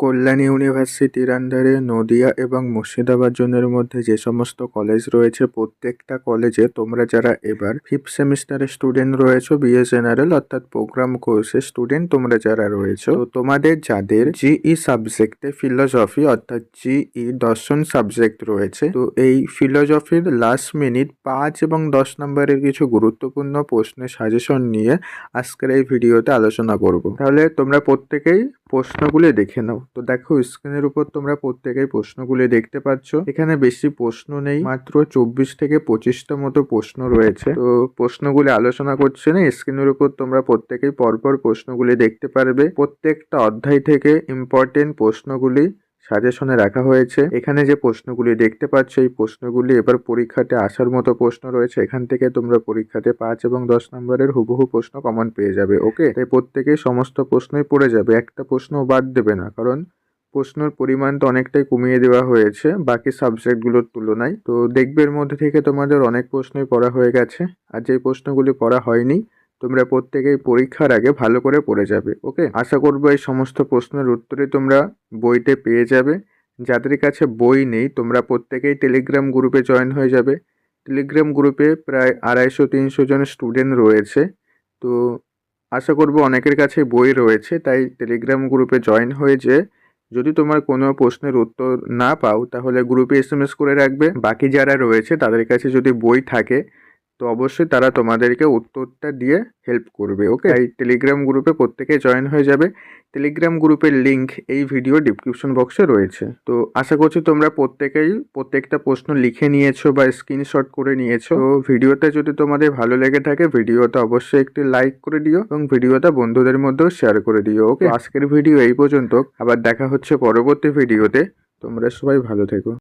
কল্যাণী ইউনিভার্সিটির আন্ডারে নদিয়া এবং মুর্শিদাবাদ জোনের মধ্যে যে সমস্ত কলেজ রয়েছে, প্রত্যেকটা কলেজে তোমরা যারা এবার ফিফথ সেমিস্টারের স্টুডেন্ট রয়েছো বিএ জেনারেল অর্থাৎ প্রোগ্রাম কোর্সের স্টুডেন্ট তোমরা যারা রয়েছো তোমাদের যাদের জিই সাবজেক্টে ফিলোসফি অর্থাৎ জিই দর্শন সাবজেক্ট রয়েছে, তো এই ফিলোসফির লাস্ট মিনিট পাঁচ এবং দশ নম্বরের কিছু গুরুত্বপূর্ণ প্রশ্নের সাজেশন নিয়ে আজকের এই ভিডিওতে আলোচনা করব। তাহলে তোমরা প্রত্যেকেই প্রশ্নগুলি দেখে নাও। তো দেখো স্ক্রিনের উপর তোমরা প্রত্যেকের প্রশ্নগুলি দেখতে পাচ্ছ। এখানে বেশি প্রশ্ন নেই, মাত্র চব্বিশ থেকে পঁচিশটা মতো প্রশ্ন রয়েছে। তো প্রশ্নগুলি আলোচনা করছে না স্ক্রিনের উপর তোমরা প্রত্যেকেই পরপর প্রশ্নগুলি দেখতে পারবে। প্রত্যেকটা অধ্যায় থেকে ইম্পর্টেন্ট প্রশ্নগুলি সাজেশনে রাখা হয়েছে। এখানে যে প্রশ্নগুলি দেখতে পাচ্ছ, এই প্রশ্নগুলি এবার পরীক্ষাতে আসার মতো প্রশ্ন রয়েছে। এখান থেকে তোমরা পরীক্ষাতে পাঁচ এবং দশ নম্বরের হুবহু প্রশ্ন কমন পেয়ে যাবে, ওকে? তাই প্রত্যেকেই সমস্ত প্রশ্নই পড়ে যাবে, একটা প্রশ্ন বাদ দেবে না, কারণ প্রশ্নের পরিমাণ তো অনেকটাই কমিয়ে দেওয়া হয়েছে বাকি সাবজেক্টগুলোর তুলনায়। তো দেখবে এর মধ্যে থেকে তোমাদের অনেক প্রশ্নই পড়া হয়ে গেছে, আর যে প্রশ্নগুলি পড়া হয়নি তোমরা প্রত্যেকেই পরীক্ষার আগে ভালো করে পড়ে যাবে, ওকে? আশা করব এই সমস্ত প্রশ্নের উত্তরে তোমরা বইতে পেয়ে যাবে। যাদের কাছে বই নেই, তোমরা প্রত্যেকেই টেলিগ্রাম গ্রুপে জয়েন হয়ে যাবে। টেলিগ্রাম গ্রুপে প্রায় আড়াইশো তিনশো জন স্টুডেন্ট রয়েছে। তো আশা করব অনেকের কাছে বই রয়েছে, তাই টেলিগ্রাম গ্রুপে জয়েন হয়ে যে যদি তোমার কোনো প্রশ্নের উত্তর না পাও, তাহলে গ্রুপে এস করে রাখবে। বাকি যারা রয়েছে, তাদের কাছে যদি বই থাকে তো অবশ্যই তারা তোমাদেরকে উত্তরটা দিয়ে হেল্প করবে ওকে এই টেলিগ্রাম গ্রুপে প্রত্যেকে জয়েন হয়ে যাবে। টেলিগ্রাম গ্রুপের লিংক এই ভিডিও ডিসক্রিপশন বক্সে রয়েছে। তো আশা করছি তোমরা প্রত্যেকেই প্রত্যেকটা প্রশ্ন লিখে নিয়েছো বা স্ক্রিনশট করে নিয়েছো। তো ভিডিওটা যদি তোমাদের ভালো লেগে থাকে ভিডিওটা অবশ্যই একটি লাইক করে দিও এবং ভিডিওটা বন্ধুদের মধ্যেও শেয়ার করে দিও ওকে আজকের ভিডিও এই পর্যন্ত। আবার দেখা হচ্ছে পরবর্তী ভিডিওতে তোমরা সবাই ভালো থেকো।